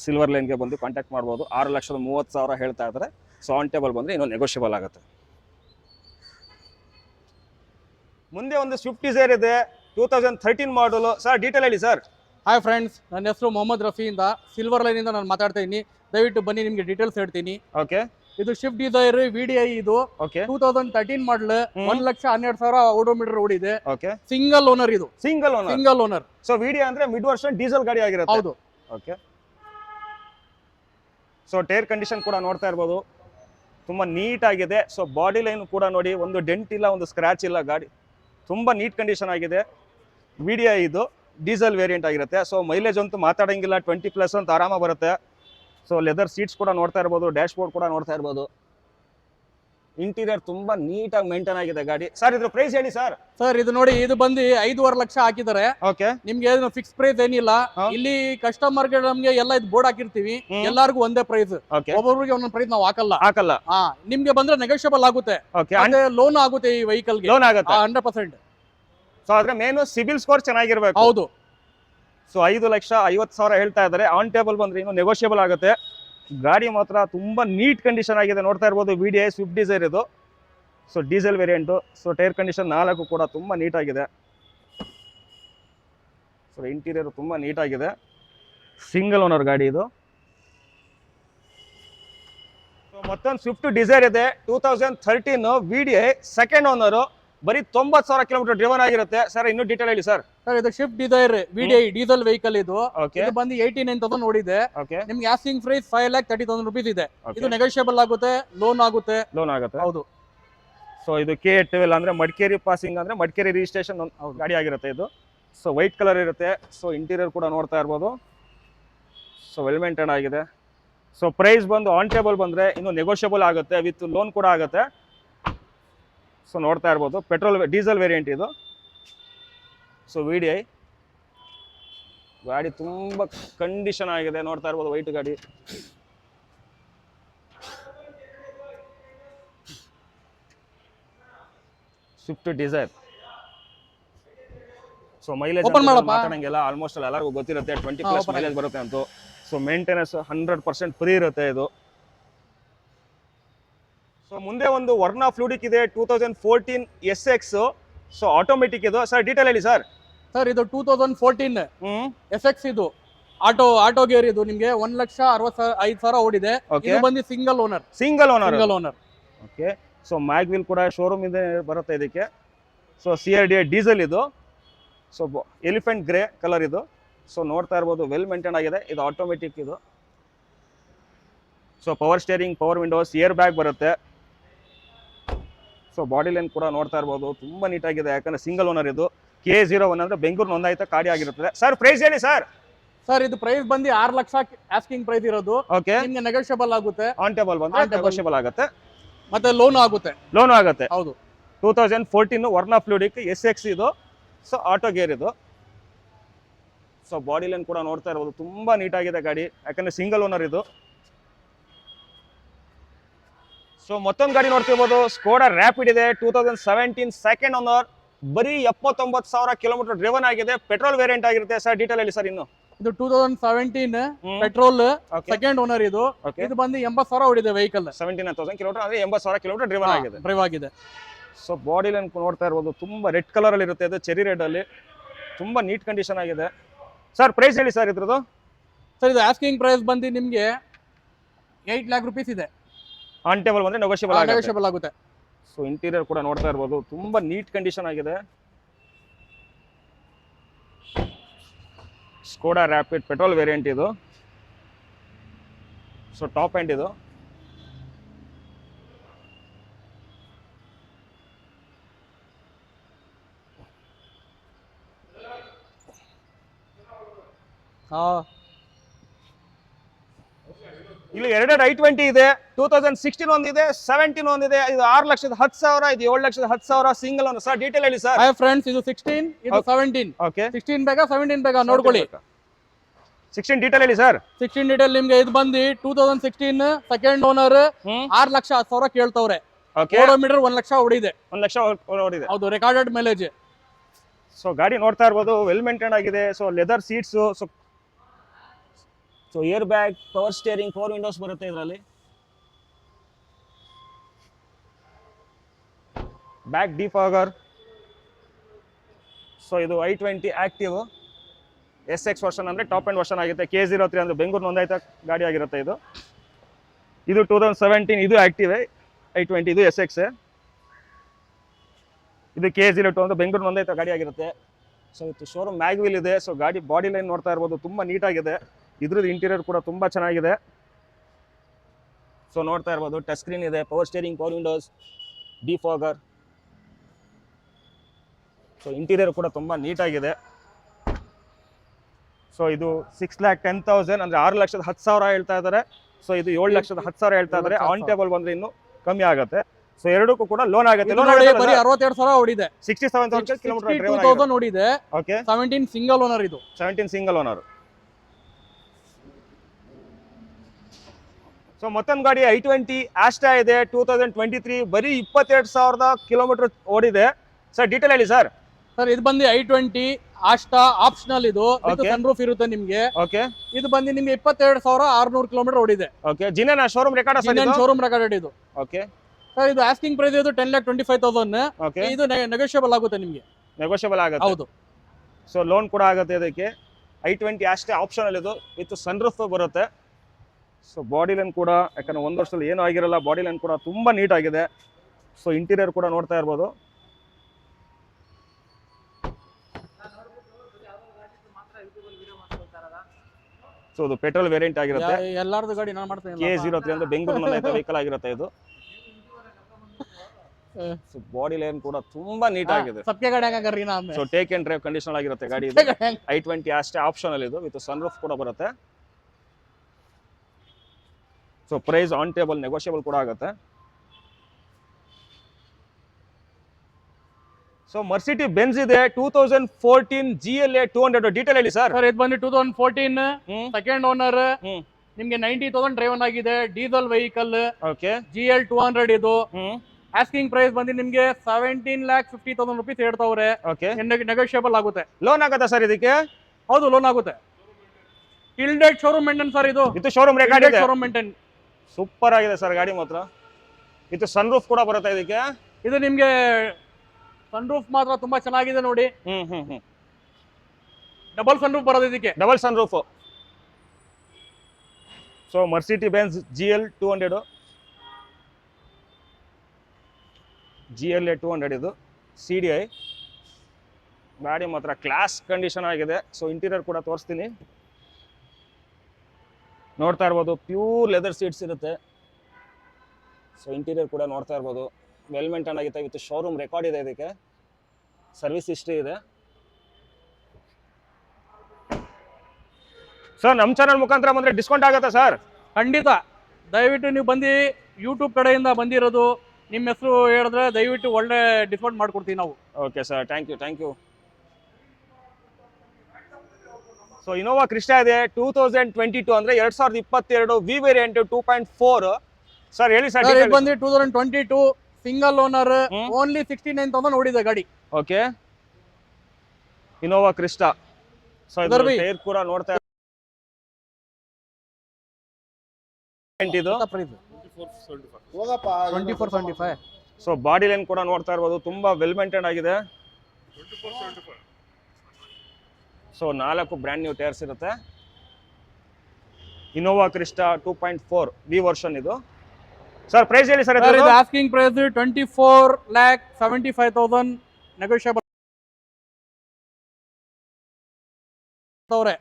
ಸಿಲ್ವರ್ ಲೈನ್ಗೆ ಬಂದು ಕಾಂಟ್ಯಾಕ್ಟ್ ಮಾಡ್ಬೋದು. ಆರು ಲಕ್ಷದ ಮೂವತ್ತು ಸಾವಿರ ಹೇಳ್ತಾ ಇದ್ರೆ ಸೊ ಆನ್ ಟೇಬಲ್ ಬಂದರೆ ಇನ್ನೂ ನೆಗೋಷಿಯಬಲ್ ಆಗುತ್ತೆ. ಮುಂದೆ ಒಂದು ಸ್ವಿಫ್ಟ್ ಡಿಸೈರ್ ಇದೆ. Two thousand thirteen model sir detail ಹೇಳಿ ಸರ್ ಹಾಯ್ ಫ್ರೆಂಡ್ಸ್ ನನ್ನ ಹೆಸರು ಮೊಹಮ್ಮದ್ ರಫಿಯಿಂದ ಸಿಲ್ವರ್ ಲೈನ್ ಇಂದ ನಾನು ಮಾತಾಡ್ತಾ ಇದ್ದೀನಿ ದಯವಿಟ್ಟು ಬನ್ನಿ ನಿಮ್ಗೆ ಡೀಟೇಲ್ಸ್ ಹೇಳ್ತೀನಿ. ಓಕೆ ಇದು Swift Dzire V D I ಇದು. Okay two thousand thirteen model ಒಂದ್ ಲಕ್ಷ ಹನ್ನೆರಡು ಸಾವಿರ ಓಡೋಮೀಟರ್ ಓಡಿದೆ. ಓಕೆ ಸಿಂಗಲ್ ಓನರ್ ಇದು. Single owner single owner so VD ಅಂದ್ರೆ ಮಿಡ್ ವರ್ಷನ್ ಡೀಸೆಲ್ ಗಾಡಿ ಆಗಿರುತ್ತೆ. ಹೌದು. ಓಕೆ ಸೊ ಟೈರ್ ಕಂಡೀಷನ್ ಕೂಡ ನೋಡ್ತಾ ಇರ್ಬೋದು. ತುಂಬ ನೀಟಾಗಿದೆ ಸೊ ಬಾಡಿ ಲೈನ್ ಕೂಡ ನೋಡಿ ಒಂದು ಡೆಂಟ್ ಇಲ್ಲ ಒಂದು ಸ್ಕ್ರಾಚ್ ಇಲ್ಲ ಗಾಡಿ. ತುಂಬಾ ನೀಟ್ ಕಂಡೀಷನ್ ಆಗಿದೆ. ವಿ ಡಿ ಐ ಇದು. ಡೀಸೆಲ್ ವೇರಿಯಂಟ್ ಆಗಿರುತ್ತೆ. ಸೊ ಮೈಲೇಜ್ ಅಂತೂ ಮಾತಾಡೋಂಗಿಲ್ಲ. ಟ್ವೆಂಟಿ ಪ್ಲಸ್ ಅಂತ ಆರಾಮ ಬರುತ್ತೆ. ಸೊ ಲೆದರ್ ಸೀಟ್ಸ್ ಕೂಡ ನೋಡ್ತಾ ಇರ್ಬೋದು ಡ್ಯಾಶ್ ಬೋರ್ಡ್ ಕೂಡ ನೋಡ್ತಾ ಇರ್ಬೋದು. ಇಂಟೀರಿಯರ್ ತುಂಬ ನೀಟಾಗಿ ಮೇಂಟೈನ್ ಆಗಿದೆ ಗಾಡಿ. ಸರ್ ಇದ್ರ ಪ್ರೈಸ್ ಹೇಳಿ ಸರ್ ಸರ್ ಇದು ನೋಡಿ ಇದು ಬಂದು ಐದೂವರೆ ಲಕ್ಷ ಹಾಕಿದ್ದಾರೆ. ಓಕೆ ನಿಮ್ಗೆ ಏನು ಫಿಕ್ಸ್ ಪ್ರೈಸ್ ಏನಿಲ್ಲ. ಇಲ್ಲಿ ಕಸ್ಟಮರ್ಗೆ ನಮ್ಗೆ ಎಲ್ಲ ಇದು ಬೋರ್ಡ್ ಹಾಕಿರ್ತೀವಿ. ಎಲ್ಲರಿಗೂ ಒಂದೇ ಪ್ರೈಸ್ ಓಕೆ ಒಬ್ಬೊಬ್ರಿಗೆ ಒಂದೊಂದು ಪ್ರೈಸ್ ನಾವು ಹಾಕಲ್ಲ. ಹಾಕಲ್ಲ. ನಿಮ್ಗೆ ಬಂದ್ರೆ ನೆಗೋಷಿಯಬಲ್ ಆಗುತ್ತೆ. ಲೋನ್ ಆಗುತ್ತೆ ಈ ವೆಹಿಕಲ್ಗೆ. ಲೋನ್ ಆಗುತ್ತೆ? ಹಂಡ್ರೆಡ್ ಪರ್ಸೆಂಟ್ ಸೊ ಆದ್ರೆ ಮೇನು ಸಿಬಿಲ್ ಸ್ಕೋರ್ ಚೆನ್ನಾಗಿರ್ಬೇಕು. ಹೌದು. ಸೊ ಐದು ಲಕ್ಷ ಐವತ್ತು ಸಾವಿರ ಹೇಳ್ತಾ ಇದ್ದಾರೆ. ಆನ್ ಟೇಬಲ್ ಬಂದ್ರೆ ಇನ್ನು ನೆಗೋಷಿಯಬಲ್ ಆಗುತ್ತೆ. ಗಾಡಿ ಮಾತ್ರ ತುಂಬಾ ನೀಟ್ ಕಂಡೀಷನ್ ಆಗಿದೆ. ನೋಡ್ತಾ ಇರ್ಬೋದು V D I Swift Dzire ಇದು. So diesel variant so tyre condition ನಾಲ್ಕು ಕೂಡ ತುಂಬ ನೀಟಾಗಿದೆ ಸೊ ಇಂಟೀರಿಯರ್ ತುಂಬ ನೀಟಾಗಿದೆ ಸಿಂಗಲ್ ಓನರ್ ಗಾಡಿ ಇದು. ಸೊ ಮತ್ತೊಂದು ಸ್ವಿಫ್ಟ್ ಡಿಸೈರ್ ಇದೆ. Two thousand thirteen V D I second owner ಬರೀ ತೊಂಬತ್ತು ಸಾವಿರ ಕಿಲೋಮೀಟರ್ ಡ್ರಿವನ್ ಆಗಿರುತ್ತೆ. ಸರ್ ಇನ್ನೂ ಡೀಟೇಲ್ ಹೇಳಿ ಸರ್ ಸರ್ ಇದು Swift Dzire VDI diesel vehicle ಇದು. ಇದು ಬಂದು ಏಯ್ಟಿ ನೈನ್ ತೌಸಂಡ್ ನೋಡಿದೆ ನಿಮ್ಗೆ asking price five lakh thirty thousand rupees ಇದೆ. ಇದು ನೆಗೋಷಿಯಬಲ್ ಆಗುತ್ತೆ ಲೋನ್ ಆಗುತ್ತೆ. ಲೋನ್ ಆಗುತ್ತೆ. ಹೌದು. ಸೊ ಇದು ಕೆ ಟ್ವೆಲ್ ಅಂದ್ರೆ ಮಡಿಕೇರಿ ಪಾಸಿಂಗ್ ಅಂದ್ರೆ ಮಡಿಕೇರಿ ರಿಜಿಸ್ಟ್ರೇಷನ್. ಗಾಡಿ ಆಗಿರುತ್ತೆ ಇದು. ಸೊ ವೈಟ್ ಕಲರ್ ಇರುತ್ತೆ. ಸೊ ಇಂಟೀರಿಯರ್ ಕೂಡ ನೋಡ್ತಾ ಇರ್ಬೋದು. ಸೊ ವೆಲ್ ಮೇಂಟೈನ್ ಆಗಿದೆ. ಸೊ ಪ್ರೈಸ್ ಬಂದು ಆನ್ ಟೇಬಲ್ ಬಂದ್ರೆ ಇನ್ನು ನೆಗೋಷಿಯಬಲ್ ಆಗುತ್ತೆ. ವಿತ್ ಲೋನ್ ಕೂಡ ಆಗುತ್ತೆ. ಸೊ ನೋಡ್ತಾ ಇರ್ಬೋದು. ಪೆಟ್ರೋಲ್ ಡೀಸೆಲ್ ವೇರಿಯಂಟ್ ಇದು. ಸೊ ವಿ ಡಿ ಐ ಗಾಡಿ ತುಂಬ ಕಂಡೀಷನ್ ಆಗಿದೆ. ನೋಡ್ತಾ ಇರ್ಬೋದು ವೈಟ್ ಗಾಡಿ. Swift Dzire so mileage almost ಮಾತಾಡಂಗಿಲ್ಲ almost ಎಲ್ಲರಿಗೂ ಗೊತ್ತಿರುತ್ತೆ. ಟ್ವೆಂಟಿ ಪ್ಲಸ್ ಮೈಲೇಜ್ ಬರುತ್ತೆ ಅಂತೂ. So maintenance hundred percent free ಇರುತ್ತೆ ಇದು. ಸೊ ಮುಂದೆ ಒಂದು ವರ್ಣ ಫ್ಲೂಡಿಕ್ ಇದೆ two thousand fourteen S X so automatic ಇದು. ಸರ್ ಡೀಟೇಲ್ ಹೇಳಿ ಸರ್ ಸರ್ ಇದು two thousand fourteen S X ಇದು. ಆಟೋ ಆಟೋ ಗೇರ್ ಇದು ನಿಮ್ಗೆ ಒಂದ್ ಲಕ್ಷ ಅರವತ್ ಐದು ಸಾವಿರ ಓಡಿದೆ. ಇದು ಬಂದು single owner single owner single owner okay so mag wheel ಕೂಡ ಶೋರೂಮ್ ಇಂದ ಬರುತ್ತೆ ಇದಕ್ಕೆ. So C R D diesel ಇದು. ಸೊ ಎಲಿಫೆಂಟ್ ಗ್ರೇ ಕಲರ್ ಇದು. ಸೊ ನೋಡ್ತಾ ಇರ್ಬೋದು ವೆಲ್ ಮೇಂಟೈನ್ ಆಗಿದೆ. ಇದು ಆಟೋಮೆಟಿಕ್ ಇದು. So power steering power windows air bag ಬರುತ್ತೆ. ಸೊ ಬಾಡಿ ಲೈನ್ ಕೂಡ ನೋಡ್ತಾ ಇರ್ಬೋದು. ತುಂಬ ನೀಟಾಗಿದೆ. ಯಾಕಂದ್ರೆ ಸಿಂಗಲ್ ಓನರ್ ಇದು. ಕೆ ಜೀರೋ ಒನ್ ಅಂದ್ರೆ ಬೆಂಗಳೂರು ನೋಂದಾಯಿತ ಗಾಡಿ ಆಗಿರುತ್ತದೆ. ಸರ್ ಪ್ರೈಸ್ ಹೇಳಿ ಸರ್ ಸರ್ ಇದು ಪ್ರೈಸ್ ಬಂದು ಆರ್ ಲಕ್ಷ ಆಸ್ಕಿಂಗ್ ಪ್ರೈಸ್ ಇರೋದು. ಓಕೆ ನಿಮ್ಗೆ ನೆಗೋಷಿಯಬಲ್ ಆಗುತ್ತೆ. ಆನ್ ಟೇಬಲ್ ಬಂದ್ರೆ On ನೆಗೋಷಿಯಬಲ್ ಆಗುತ್ತೆ. ಮತ್ತೆ ಲೋನ್ ಆಗುತ್ತೆ. ಲೋನ್ ಆಗುತ್ತೆ. ಹೌದು. Two thousand fourteen Verna Fluidic S X ಇದು. ಸೊ ಆಟೋ ಗೇರ್ ಇದು. ಸೊ ಬಾಡಿ ಲೈನ್ ಕೂಡ ನೋಡ್ತಾ ಇರ್ಬೋದು. ತುಂಬಾ ನೀಟಾಗಿದೆ ಗಾಡಿ. ಯಾಕಂದ್ರೆ ಸಿಂಗಲ್ ಓನರ್ ಇದು. ಸೊ ಮತ್ತೊಂದು ಗಾಡಿ ನೋಡ್ತಿರ್ಬೋದು. ಸ್ಕೋಡಾ ರ್ಯಾಪಿಡ್ ಇದೆ. Two thousand seventeen second owner ಬರೀ ಎಪ್ಪತ್ತೊಂಬತ್ತು ಸಾವಿರ ಕಿಲೋಮೀಟರ್ ಡ್ರಿವನ್ ಆಗಿದೆ. ಪೆಟ್ರೋಲ್ ವೇರಿಯಂಟ್ ಆಗಿರುತ್ತೆ. ಸರ್ ಡೀಟೇಲ್ ಹೇಳಿ ಸರ್ ಇನ್ನು. ಇದು two thousand seventeen petrol second owner ಇದು. ಇದು ಬಂದು ಎಂಬತ್ ಸಾವಿರ ಹೊಡಿದೆ ವೆಹಿಕಲ್ ಸೆವೆಂಟೀನ್ ತೌಸಂಡ್ ಕಿಲೋಮೀಟರ್ ಅಂದ್ರೆ ಎಂಬತ್ತು ಸಾವಿರ ಕಿಲೋಮೀಟರ್ ಡ್ರಿವನ್ ಆಗಿದೆ. ಡ್ರೈವ್ ಆಗಿದೆ. ಸೊ ಬಾಡಿ ಲೈನ್ ನೋಡ್ತಾ ಇರ್ಬೋದು. ತುಂಬಾ ರೆಡ್ ಕಲರ್ ಅಲ್ಲಿ ಇರುತ್ತೆ ಇದು ಚೆರಿ ರೆಡ್ ಅಲ್ಲಿ. ತುಂಬಾ ನೀಟ್ ಕಂಡೀಷನ್ ಆಗಿದೆ. ಸರ್ ಪ್ರೈಸ್ ಹೇಳಿ ಸರ್ ಇದ್ರದ್ದು? ಸರ್ ಇದು ಆಸ್ಕಿಂಗ್ ಪ್ರೈಸ್ ಬಂದು ನಿಮ್ಗೆ ಏಟ್ ಲ್ಯಾಕ್ ರುಪೀಸ್ ಇದೆ. ಆನ್ ಟೇಬಲ್ ಬಂದ್ರೆ ನೆಗೋಷಿಯಬಲ್ ನೆಗೋಷಿಯಬಲ್ ಆಗುತ್ತೆ. ಸೊ ಇಂಟೀರಿಯರ್ ಕೂಡ ನೋಡ್ತಾ ಇರ್ಬೋದು. ತುಂಬಾ ನೀಟ್ ಕಂಡೀಷನ್ ಆಗಿದೆ. ಸ್ಕೋಡಾ ರ್ಯಾಪಿಡ್ ಪೆಟ್ರೋಲ್ ವೇರಿಯಂಟ್ ಇದು. ಸೊ ಟಾಪ್ ಎಂಡ್ ಇದು. ಹಾ. ಇಲ್ಲಿ ಎರಡೆರಡು ಐ ಟ್ವೆಂಟಿ ಇದೆ ಟೂ ತೌಸಂಡ್ ಸಿಕ್ಸ್ಟೀನ್ ಒಂದಿದೆ ಸೆವೆಂಟೀನ್ ಒಂದಿದೆ ಇದು ಆರು ಲಕ್ಷದ ಹತ್ತು ಸಾವಿರ ಇದು ಏಳು ಲಕ್ಷದ ಹತ್ತು ಸಾವಿರ ಸಿಂಗಲ್ ಒಂದು. ಸರ್ ಡೀಟೇಲ್ ಹೇಳಿ ಸರ್. ಫ್ರೆಂಡ್ಸ್ ಇದು ಸಿಕ್ಸ್ಟೀನ್ ಇದು. ಸೆವೆಂಟೀನ್ ಓಕೆ ಸಿಕ್ಸ್ಟೀನ್ ಬೇಗ ಸೆವೆಂಟೀನ್ ಬೇಗ ನೋಡ್ಕೊಳ್ಳಿ. ಸಿಕ್ಸ್ಟೀನ್ ಡೀಟೇಲ್ ಹೇಳಿ ಸರ್. ಸಿಕ್ಸ್ಟೀನ್ ಡೀಟೇಲ್ ನಿಮ್ಗೆ ಇದು ಬಂದು two thousand sixteen second owner ಆರು ಲಕ್ಷ ಹತ್ತು ಸಾವಿರ ಕೇಳ್ತವ್ರೆ. ಕಿಲೋಮೀಟರ್ ಒಂದ್ ಲಕ್ಷ ಹೊಡಿದೆ. ಒಂದ್ ಲಕ್ಷ ಓಡಿದೆ ಹೌದು ರೆಕಾರ್ಡೆಡ್ ಮೈಲೇಜ್ ಸೊ ಗಾಡಿ ನೋಡ್ತಾ ಇರ್ಬೋದು ವೆಲ್ ಮೇಂಟೈನ್ ಆಗಿದೆ. So leather seats so so air bag power steering four windows ಬರುತ್ತೆ ಇದರಲ್ಲಿ. ಬ್ಯಾಕ್ ಡಿಫಾಗರ್ ಸೊ ಇದು i twenty active S X version ಅಂದರೆ ಟಾಪ್ ಆ್ಯಂಡ್ ವರ್ಷನ್ ಆಗುತ್ತೆ. ಕೆ ಜೀರೋ ತ್ರೀ ಅಂದರೆ ಬೆಂಗಳೂರು ನೋಂದಾಯಿತ ಗಾಡಿ ಆಗಿರುತ್ತೆ ಇದು. ಇದು ಟೂ ತೌಸಂಡ್ ಸೆವೆಂಟೀನ್ ಇದು ಆಕ್ಟಿವ್ ಐ ಟ್ವೆಂಟಿ, ಇದು ಎಸ್ ಎಕ್ಸ್ ಇದು ಕೆ ಜೀರೋ ಟು ಅಂದ್ರೆ ಬೆಂಗಳೂರು ನೋಂದಾಯಿತ ಗಾಡಿ ಆಗಿರುತ್ತೆ. ಸೊ ಇದು ಶೋರೂಮ್ ಮ್ಯಾಗ್ವಿಲ್ ಇದೆ. ಸೊ ಗಾಡಿ ಬಾಡಿ ಲೈನ್ ನೋಡ್ತಾ ಇರ್ಬೋದು. ತುಂಬ ನೀಟಾಗಿದೆ ಇದ್ರದ್ದು ಇಂಟೀರಿಯರ್ ಕೂಡ ತುಂಬ ಚೆನ್ನಾಗಿದೆ. ಸೊ ನೋಡ್ತಾ ಇರ್ಬೋದು ಟಚ್ ಸ್ಕ್ರೀನ್ ಇದೆ power steering power windows defogger so interior ಕೂಡ ತುಂಬ ನೀಟಾಗಿದೆ ಸೊ ಇದು ಸಿಕ್ಸ್ ಲ್ಯಾಕ್ ಟೆನ್ ತೌಸಂಡ್ ಅಂದರೆ ಆರು ಲಕ್ಷದ ಹತ್ತು ಸಾವಿರ ಹೇಳ್ತಾ ಇದ್ದಾರೆ. ಸೊ ಇದು ಏಳು ಲಕ್ಷದ ಹತ್ತು ಸಾವಿರ ಹೇಳ್ತಾ ಇದ್ದಾರೆ. ಆನ್ ಟೇಬಲ್ ಬಂದ್ರೆ ಇನ್ನು ಕಮ್ಮಿ ಆಗುತ್ತೆ. ಸೊ ಎರಡಕ್ಕೂ ಕೂಡ ಲೋನ್ ಆಗುತ್ತೆ. ಬರೀ ಅರವತ್ತೆರಡು ಸಾವಿರ ಹೊಡಿದೆ sixty seven thousand kilometer okay seventeen single owner ಇದು. ಸೆವೆಂಟೀನ್ ಸಿಂಗಲ್ ಓನರ್ ಸೊ ಮತ್ತೊಂದು ಗಾಡಿ ಐ ಟ್ವೆಂಟಿ ಆಸ್ಟಾ ಇದೆ ಟೂ ತೌಸಂಡ್ ಟ್ವೆಂಟಿ ತ್ರೀ ಬರೀ ಇಪ್ಪತ್ತೆರಡು ಸಾವಿರದ ಕಿಲೋಮೀಟರ್ ಓಡಿದೆ. ಸರ್ ಡೀಟೇಲ್ ಹೇಳಿ ಸರ್ ಸರ್ ಇದು ಬಂದು ಐ ಟ್ವೆಂಟಿ ಆಸ್ಟಾ ಆಪ್ಷನಲ್ ಇದು. ಸನ್ರೂಫ್ ಇರುತ್ತೆ ನಿಮ್ಗೆ. ಓಕೆ ಇದು ಬಂದು ನಿಮಗೆ ಇಪ್ಪತ್ತೆರಡು ಸಾವಿರ ಆರ್ನೂರು ಕಿಲೋಮೀಟರ್ ಓಡಿದೆ. Okay genuine showroom record sir showroom record ಇದು ಓಕೆ ಸರ್ ಇದು ಆಸ್ಕಿಂಗ್ ಪ್ರೈಸ್ ಇದು ten lakh twenty five thousand okay ಇದು ನೆಗೋಷಿಯಬಲ್ ಆಗುತ್ತೆ ನಿಮಗೆ. ನೆಗೋಷಿಯಬಲ್ ಆಗುತ್ತೆ. ಹೌದು. ಸೊ ಲೋನ್ ಕೂಡ ಆಗುತ್ತೆ ಇದಕ್ಕೆ. ಐ ಟ್ವೆಂಟಿ ಅಷ್ಟೇ ಆಪ್ಷನಲ್ ಇದು. ವಿತ್ ಸನ್ರೂಫ್ ಬರುತ್ತೆ. ಸೊ ಬಾಡಿ ಲೈನ್ ಕೂಡ ಯಾಕಂದ್ರೆ ಒಂದು ವರ್ಷದಲ್ಲಿ ಏನೂ ಆಗಿರಲ್ಲ ಬಾಡಿ ಲೈನ್ ಕೂಡ ತುಂಬ ನೀಟಾಗಿದೆ ಸೊ ಇಂಟೀರಿಯರ್ ಕೂಡ ನೋಡ್ತಾ ಇರ್ಬೋದು. ಸೊ ಇದು ಪೆಟ್ರೋಲ್ ವೇರಿಯಂಟ್ ಆಗಿರುತ್ತೆ. ಎಲ್ಲಾರ್ದು ಗಾಡಿ ನಾನು ಮಾಡ್ತೇನೆ ಕೆ ಜೀರೋ ತ್ರೀ ಅಂದ್ರೆ ಬೆಂಗಳೂರಿನಲ್ಲಿ ವೆಹಿಕಲ್ ಆಗಿರುತ್ತೆ ಇದು. ಸೊ ಬಾಡಿ ಲೈನ್ ಕೂಡ ತುಂಬಾ ನೀಟ್ ಆಗಿದೆ. ಸಬ್ಕೆ ಗಾಡಿ ಹಂಗಾಗ್ರಿ so take and drive condition ಆಗಿರುತ್ತೆ ಗಾಡಿ ಇದು. ಐ ಟ್ವೆಂಟಿ ಅಷ್ಟೇ ಆಪ್ಷನಲ್ ಇದು. ವಿತ್ ಸನ್ರೂಫ್ ಕೂಡ ಬರುತ್ತೆ. So price on table negotiable ಕೂಡ ಆಗುತ್ತೆ. ಸೊ ಮರ್ಸಿಟಿ ಬೆನ್ಸ್ ಇದೆ two thousand fourteen G L A two hundred detail ಹೇಳಿ ಸರ್ ಸರ್ ಇದು ಬಂದು two thousand fourteen second owner ನಿಮ್ಗೆ ನೈಂಟಿ ತೌಸಂಡ್ ಡ್ರೈವನ್ ಆಗಿದೆ diesel vehicle okay G L two hundred ಇದು. Asking price ಬಂದು ನಿಮ್ಗೆ seventeen lakh fifty thousand rupees ಹೇಳ್ತಾವ್ರೆ. Okay negotiable ಆಗುತ್ತೆ. Loan ಆಗುತ್ತಾ ಸರ್ ಇದಕ್ಕೆ? ಹೌದು ಲೋನ್ ಆಗುತ್ತೆ. ಇಲ್ಡೆಡ್ ಶೋರೂಮ್ ಮೇಂಟೆನ್ ಸರ್ ಇದು. ಇದು ಶೋರೂಮ್ ಶೋರೂಮ್ ಮೇಂಟೆನ್ ಸೂಪರ್ ಆಗಿದೆ ಸರ್ ಗಾಡಿ ಮಾತ್ರ. ಇದು ಸನ್ ರೂಫ್ ಕೂಡ ಬರುತ್ತೆ ಇದಕ್ಕೆ. ಇದು ನಿಮ್ಗೆ ಸನ್ ರೂಫ್ ಮಾತ್ರ ತುಂಬಾ ಚೆನ್ನಾಗಿದೆ ನೋಡಿ. ಹ್ಮ್ ಹ್ಮ್ ಹ್ಮ್. ಡಬಲ್ ಸನ್ರೂಫ್ ಬರೋದು ಇದಕ್ಕೆ. Double sun roof so Mercedes Benz G L two hundred G L A two hundred ಇದು. ಸಿ ಡಿ ಐ ಗಾಡಿ ಮಾತ್ರ ಕ್ಲಾಸ್ ಕಂಡೀಷನ್ ಆಗಿದೆ. ಸೊ ಇಂಟೀರಿಯರ್ ಕೂಡ ತೋರಿಸ್ತೀನಿ. ನೋಡ್ತಾ ಇರ್ಬೋದು. ಪ್ಯೂರ್ ಲೆದರ್ ಸೀಟ್ಸ್ ಇರುತ್ತೆ. ಸೊ ಇಂಟೀರಿಯರ್ ಕೂಡ ನೋಡ್ತಾ ಇರ್ಬೋದು. ವೆಲ್ ಮೇಂಟೈನ್ ಆಗಿತ್ತು ವಿತ್ ಶೋರೂಮ್ ರೆಕಾರ್ಡ್ ಇದೆ ಇದಕ್ಕೆ. ಸರ್ವಿಸ್ ಹಿಸ್ಟ್ರಿ ಇದೆ. ಸರ್ ನಮ್ಮ ಚಾನಲ್ ಮುಖಾಂತರ ಬಂದರೆ ಡಿಸ್ಕೌಂಟ್ ಆಗುತ್ತಾ ಸರ್ ಖಂಡಿತ. ದಯವಿಟ್ಟು ನೀವು ಬಂದು ಯೂಟ್ಯೂಬ್ ಕಡೆಯಿಂದ ಬಂದಿರೋದು ನಿಮ್ಮ ಹೆಸರು ಹೇಳಿದ್ರೆ ದಯವಿಟ್ಟು ಒಳ್ಳೆ ಡಿಸ್ಕೌಂಟ್ ಮಾಡಿಕೊಡ್ತೀವಿ ನಾವು. Okay sir thank you thank you so Innova Crysta ಇದೆ ಟೂ ತೌಸಂಡ್ ಟ್ವೆಂಟಿ ಟೂ ಅಂದ್ರೆ ಎರಡ್ ಸಾವಿರದ ಇಪ್ಪತ್ತೆರಡು V variant two point four sir ಹೇಳಿ ಸರ್ ಸರ್ ಇದು ಬಂದು two thousand twenty two single owner. Only sixty nine thousand ನೋಡಿದೆ ಗಾಡಿ okay Innova Crysta so tyre ಕೂಡ ನೋಡ್ತಾ ಇದು. Twenty four seventy five so body line ಕೂಡ ನೋಡ್ತಾ ಇರ್ಬೋದು. ತುಂಬಾ ವೆಲ್ ಮೇಂಟೈನ್ ಆಗಿದೆ. ಸೊ ನಾಲ್ಕು ಬ್ರ್ಯಾಂಡ್ ನ್ಯೂ ಟೈರ್ಸ್ ಇರುತ್ತೆ. Innova Crysta two point four V version ಇದು. ಸರ್ ಪ್ರೈಸ್ ಹೇಳಿ ಸರ್ ಇದು asking price twenty four lakh seventy five thousand negotiable ಅವ್ರೆ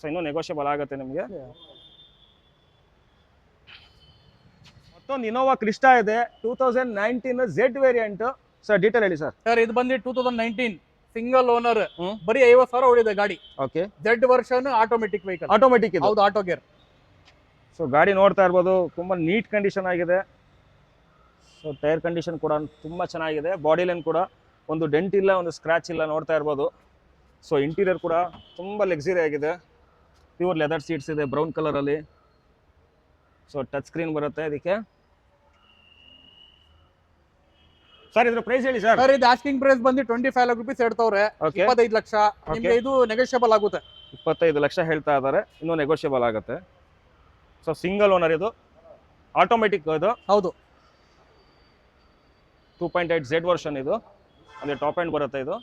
ಸೊ ಇನ್ನೂ ನೆಗೋಷಿಯಬಲ್ ಆಗುತ್ತೆ ನಿಮಗೆ. ಮತ್ತೊಂದು ಇನೋವಾ ಕ್ರಿಸ್ಟಾ ಇದೆ two thousand nineteen Z variant sir detail ಹೇಳಿ ಸರ್ ಸರ್ ಇದು ಬಂದು two thousand nineteen single owner. ಬರೀ ಐವತ್ತು ಸಾವಿರ ಓಡಿದೆ ಗಾಡಿ. Okay Z version automatic vehicle automatic ಇದು. ಹೌದು ಆಟೋ ಗೇರ್ ಸೊ ಗಾಡಿ ನೋಡ್ತಾ ಇರ್ಬೋದು ತುಂಬಾ ನೀಟ್ ಕಂಡೀಷನ್ ಆಗಿದೆ. ಸೊ ಟೈರ್ ಕಂಡೀಷನ್ ಕೂಡ ತುಂಬಾ ಚೆನ್ನಾಗಿದೆ. ಬಾಡಿ ಲೈನ್ ಕೂಡ ಒಂದು ಡೆಂಟ್ ಇಲ್ಲ ಒಂದು ಸ್ಕ್ರಾಚ್ ಇಲ್ಲ ನೋಡ್ತಾ ಇರ್ಬೋದು. ಸೊ ಇಂಟೀರಿಯರ್ ಕೂಡ ತುಂಬಾ ಲಕ್ಸುರಿ ಆಗಿದೆ. ಪ್ಯೂರ್ ಲೆದರ್ ಸೀಟ್ಸ್ ಇದೆ ಬ್ರೌನ್ ಕಲರಲ್ಲಿ ಸೊ ಟಚ್ ಸ್ಕ್ರೀನ್ ಬರುತ್ತೆ ಇದಕ್ಕೆ. ಸರ್ ಇದ್ರ ಪ್ರೈಸ್ ಹೇಳಿ ಸರ್ ಸರ್ ಇದು ಆಸ್ಕಿಂಗ್ ಪ್ರೈಸ್ ಬಂದು ಟ್ವೆಂಟಿ ಫೈವ್ ಲ್ಯಾಕ್ ರುಪೀಸ್ ಹೇಳ್ತವ್ರೆ ಇಪ್ಪತ್ತೈದು ಲಕ್ಷ. ನಿಮ್ಗೆ ಇದು ನೆಗೋಷಿಯಬಲ್ ಆಗುತ್ತೆ. ಇಪ್ಪತ್ತೈದು ಲಕ್ಷ ಹೇಳ್ತಾ ಇದ್ದಾರೆ ಇನ್ನೂ ನೆಗೋಷಿಯಬಲ್ ಆಗುತ್ತೆ. ಸೊ ಸಿಂಗಲ್ ಓನರ್ ಇದು. ಆಟೋಮೆಟಿಕ್ ಇದು. ಹೌದು. Two point eight Z version ಇದು. ಅಂದರೆ ಟಾಪ್ ಆ್ಯಂಡ್ ಬರುತ್ತೆ ಇದು.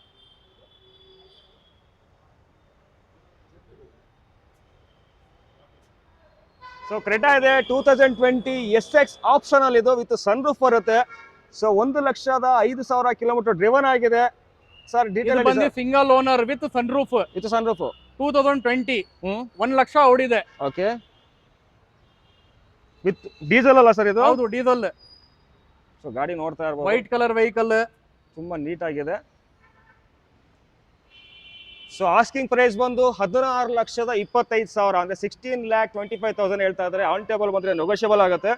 ಸೊ ಕ್ರೆಟಾ ಇದೆ. Two thousand twenty S X optional ಇದು ವಿತ್ ಸನ್ ರೂಫ್ ಬರುತ್ತೆ. ಸೊ ಒಂದು ಲಕ್ಷದ ಐದು ಸಾವಿರ ಕಿಲೋಮೀಟರ್ ಡ್ರಿವನ್ ಆಗಿದೆ. ಸರ್ ಇದು ಡೀಟೇಲ್ ಬಂದು single owner with sun roof ಇದು sun roof two thousand twenty hmm. ಒಂದ್ ಲಕ್ಷ ಓಡಿದೆ. ಓಕೆ ವಿತ್ ಡೀಸೆಲ್ ಅಲ್ಲ ಸರ್ ಇದು? ಹೌದು ಡೀಸೆಲ್ ಸೊ ಗಾಡಿ ನೋಡ್ತಾ ಇರ್ಬೋದು. ವೈಟ್ ಕಲರ್ ವೆಹಿಕಲ್ ತುಂಬ ನೀಟಾಗಿದೆ ಸೊ ಆಸ್ಕಿಂಗ್ ಪ್ರೈಸ್ ಬಂದು ಹದಿನಾರು ಲಕ್ಷದ ಇಪ್ಪತ್ತೈದು ಸಾವಿರ. ಅಂದ್ರೆ sixteen lakh twenty five thousand ಹೇಳ್ತಾ ಇದ್ದಾರೆ ಆನ್ ಟೇಬಲ್ ಬಂದ್ರೆ ನೆಗೋಷಿಯಬಲ್ ಆಗುತ್ತೆ.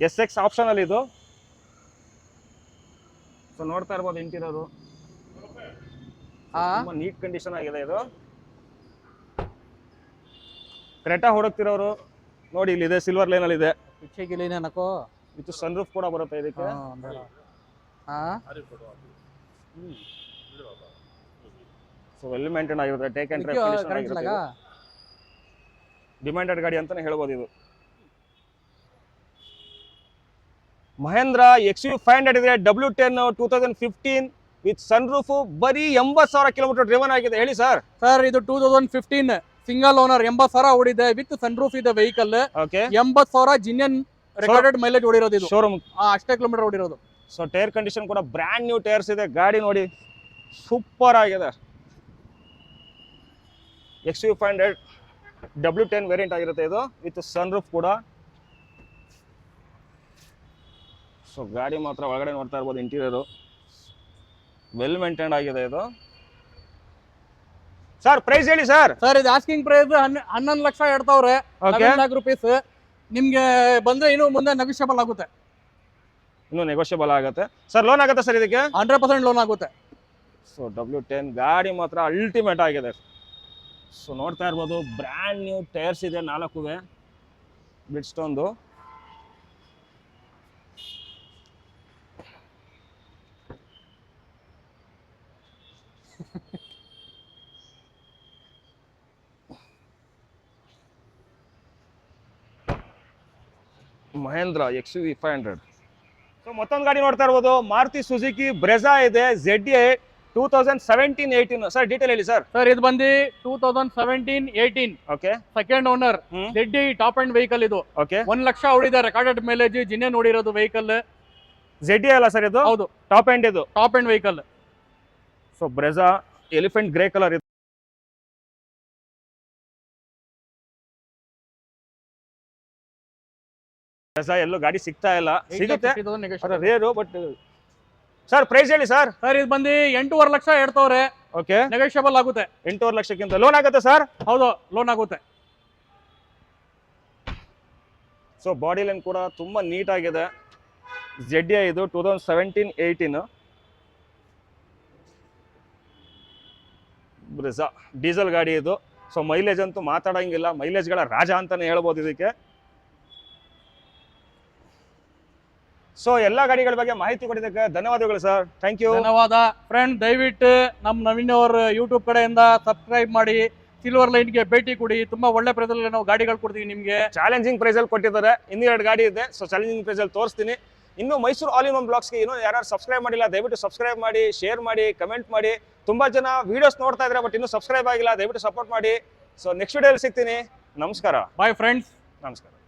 ಎಸ್ ಎಕ್ಸ್ ಆಪ್ಷನಲ್ಲಿ ಇದು. ಸೊ ನೋಡ್ತಾ ಇರ್ಬೋದು ಇಂಟೀರಿಯರು. ತುಂಬಾ ನೀಟ್ ಕಂಡೀಷನ್ ಆಗಿದೆ ಇದು. ಕ್ರೆಟಾ ಹೊಡಕ್ತಿರೋರು ನೋಡಿ ಇಲ್ಲಿ ಇದೆ ಸಿಲ್ವರ್ ಲೈನ್ ಅಲ್ಲಿ ಇದೆ. ಏನಕೋ ಇದು ಸನ್ ರೂಫ್ ಕೂಡ ಬರುತ್ತೆ ಇದಕ್ಕೆ. ಸೊ ವೆಲ್ ಮೇಂಟೈನ್ ಆಗಿರುತ್ತೆ ಟೇಕ್ ಅಂಡ್ ಡಿಮ್ಯಾಂಡೆಡ್ ಗಾಡಿ ಅಂತಾನೆ ಹೇಳ್ಬೋದು ಇದು. Mahindra X U five hundred ಇದೆ W ten two thousand fifteen with sun roof ಬರೀ ಎಂಬತ್ತು ಸಾವಿರ ಕಿಲೋಮೀಟರ್ ಡ್ರಿವನ್ ಆಗಿದೆ. ಹೇಳಿ ಸರ್ ಸರ್ ಇದು two thousand fifteen single owner ಎಂಬತ್ ಸಾವಿರ ಓಡಿದೆ ವಿತ್ ಸನ್ ರೂಫ್ ಇದೆ ವೆಹಿಕಲ್ ಓಕೆ ಎಂಬತ್ ಸಾವಿರ ಜಿನಿಯನ್ ರೆಕಾರ್ಡೆಡ್ ಮೈಲೇಜ್ ಓಡಿರೋದು ಇದು. ಶೋರೂಮ್ ಆ, ಅಷ್ಟೇ ಕಿಲೋಮೀಟರ್ ಓಡಿರೋದು. ಸೊ ಟೈರ್ ಕಂಡೀಷನ್ ಕೂಡ ಬ್ರ್ಯಾಂಡ್ ನ್ಯೂ ಟೈರ್ಸ್ ಇದೆ. ಗಾಡಿ ನೋಡಿ ಸೂಪರ್ ಆಗಿದೆ. X U five hundred W ten variant ಆಗಿರುತ್ತೆ ಇದು. ವಿತ್ ಸನ್ ರೂಫ್ ಕೂಡ ಸೊ ಗಾಡಿ ಮಾತ್ರ ಒಳಗಡೆ ನೋಡ್ತಾ ಇರ್ಬೋದು ಇಂಟೀರಿಯರು. ವೆಲ್ ಮೇಂಟೈನ್ ಆಗಿದೆ ಇದು. ಸರ್ ಪ್ರೈಸ್ ಹೇಳಿ ಸರ್ ಸರ್ ಇದು ಆಸ್ಕಿಂಗ್ ಪ್ರೈಸ್ ಹನ್ನೊಂದು ಲಕ್ಷ ಎರಡು ಸಾವಿರ. ನಾಲ್ಕು ರುಪೀಸ್ ನಿಮ್ಗೆ ಬಂದ್ರೆ ಇನ್ನು ಮುಂದೆ ನೆಗೋಷಿಯಬಲ್ ಆಗುತ್ತೆ. ಇನ್ನು ನೆಗೋಷಿಯಬಲ್ ಆಗುತ್ತೆ. ಸರ್ ಲೋನ್ ಆಗುತ್ತೆ ಸರ್ ಇದಕ್ಕೆ? ಹಂಡ್ರೆಡ್ ಪರ್ಸೆಂಟ್ ಲೋನ್ ಆಗುತ್ತೆ. ಸೊ ಡಬ್ಲ್ಯೂ ಟೆನ್ ಗಾಡಿ ಮಾತ್ರ ಅಲ್ಟಿಮೇಟ್ ಆಗಿದೆ. ಸೊ ನೋಡ್ತಾ ಇರ್ಬೋದು ಬ್ರ್ಯಾಂಡ್ ನ್ಯೂ ಟೈರ್ಸ್ ಇದೆ ನಾಲ್ಕು ಬ್ರಿಡ್ಸ್ಟೋನ್ದು Mahindra X U five hundred so ಮತ್ತೊಂದು ಗಾಡಿ ನೋಡ್ತಾ ಇರ್ಬೋದು. ಮಾರುತಿ ಸುಜುಕಿ ಬ್ರೆಜಾ ಇದೆ. Z A two thousand seventeen eighteen sir detail ಹೇಳಿ ಸರ್ ಸರ್ ಇದು ಬಂದು two thousand seventeen eighteen okay second owner Z dead top end vehicle ಇದು. ಓಕೆ ಒಂದ್ ಲಕ್ಷ ಉಳಿದ ರೆಕಾರ್ಡೆಡ್ ಮೈಲೇಜ್ ಜಿನ್ನೆ ನೋಡಿರೋದು ವೆಹಿಕಲ್ ಝೆಡ್ ಅಲ್ಲ ಸರ್ ಇದು? ಹೌದು. ಟಾಪ್ ಎಂಡ್ ಇದು? Top end vehicle so Brezza elephant grey colour ಇದು ಎಲ್ಲೋ ಗಾಡಿ ಸಿಗ್ತಾ ಇಲ್ಲ. ಸಿಗುತ್ತೆ. ರೇರು ಬಟ್ ಸರ್ ಪ್ರೈಸ್ ಹೇಳಿ ಸರ್ ಸರ್ ಇದು ಬಂದು ಎಂಟೂವರೆ ಲಕ್ಷ ಹೇಳ್ತವ್ರೆ ಓಕೆ ನೆಗೋಷಿಯಬಲ್ ಆಗುತ್ತೆ. ಎಂಟೂವರೆ ಲಕ್ಷಕ್ಕಿಂತ ಲೋನ್ ಆಗುತ್ತೆ ಸರ್ ಹೌದು ಲೋನ್ ಆಗುತ್ತೆ. ಸೊ ಬಾಡಿ ಲೈನ್ ಕೂಡ ತುಂಬ ನೀಟಾಗಿದೆ ಜೆಡ್ ಎ ಇದು two thousand seventeen eighteen diesel ಗಾಡಿ ಇದು. ಸೊ ಮೈಲೇಜ್ ಅಂತೂ ಮಾತಾಡಂಗಿಲ್ಲ. ಮೈಲೇಜ್ಗಳ ರಾಜ ಅಂತಾನೆ ಹೇಳ್ಬೋದು ಇದಕ್ಕೆ. ಸೊ ಎಲ್ಲ ಗಾಡಿಗಳ ಬಗ್ಗೆ ಮಾಹಿತಿ ಕೊಟ್ಟಿದ್ದಕ್ಕೆ ಧನ್ಯವಾದಗಳು ಸರ್ ಥ್ಯಾಂಕ್ ಯು ಧನ್ಯವಾದ. ಫ್ರೆಂಡ್ ದಯವಿಟ್ಟು ನಮ್ಮ ನವೀನ್ ಅವ್ರ ಯೂಟ್ಯೂಬ್ ಕಡೆಯಿಂದ ಸಬ್ಸ್ಕ್ರೈಬ್ ಮಾಡಿ ಸಿಲ್ವರ್ ಲೈನ್ಗೆ ಭೇಟಿ ಕೊಡಿ. ತುಂಬಾ ಒಳ್ಳೆ ಪ್ರೈಸಲ್ಲಿ ನಾವು ಗಾಡಿಗಳು ಕೊಡ್ತೀವಿ ನಿಮಗೆ. ಚಾಲೆಂಜಿಂಗ್ ಪ್ರೈಸಲ್ಲಿ ಕೊಟ್ಟಿದ್ದಾರೆ. ಇನ್ನೂ ಎರಡು ಗಾಡಿ ಇದೆ. ಸೊ ಚಾಲೆಂಜಿಂಗ್ ಪ್ರೈಸಲ್ಲಿ ತೋರಿಸ್ತೀನಿ. ಇನ್ನು ಮೈಸೂರು ಆಲ್ ಇನ್ ಒನ್ ಬ್ಲಾಗ್ಸ್ಗೆ ಇನ್ನೂ ಯಾರು ಸಬ್ಸ್ಕ್ರೈಬ್ ಮಾಡಿಲ್ಲ ದಯವಿಟ್ಟು ಸಬ್ಸ್ಕ್ರೈಬ್ ಮಾಡಿ ಶೇರ್ ಮಾಡಿ ಕಮೆಂಟ್ ಮಾಡಿ. ತುಂಬ ಜನ ವೀಡಿಯೋಸ್ ನೋಡ್ತಾ ಇದ್ದಾರೆ ಬಟ್ ಇನ್ನೂ ಸಬ್ಸ್ಕ್ರೈಬ್ ಆಗಿಲ್ಲ. ದಯವಿಟ್ಟು ಸಪೋರ್ಟ್ ಮಾಡಿ. ಸೊ ನೆಕ್ಸ್ಟ್ ವಿಡಿಯೋಲಿ ಸಿಗ್ತೀನಿ. ನಮಸ್ಕಾರ. ಬಾಯ್ ಫ್ರೆಂಡ್ಸ್ ನಮಸ್ಕಾರ.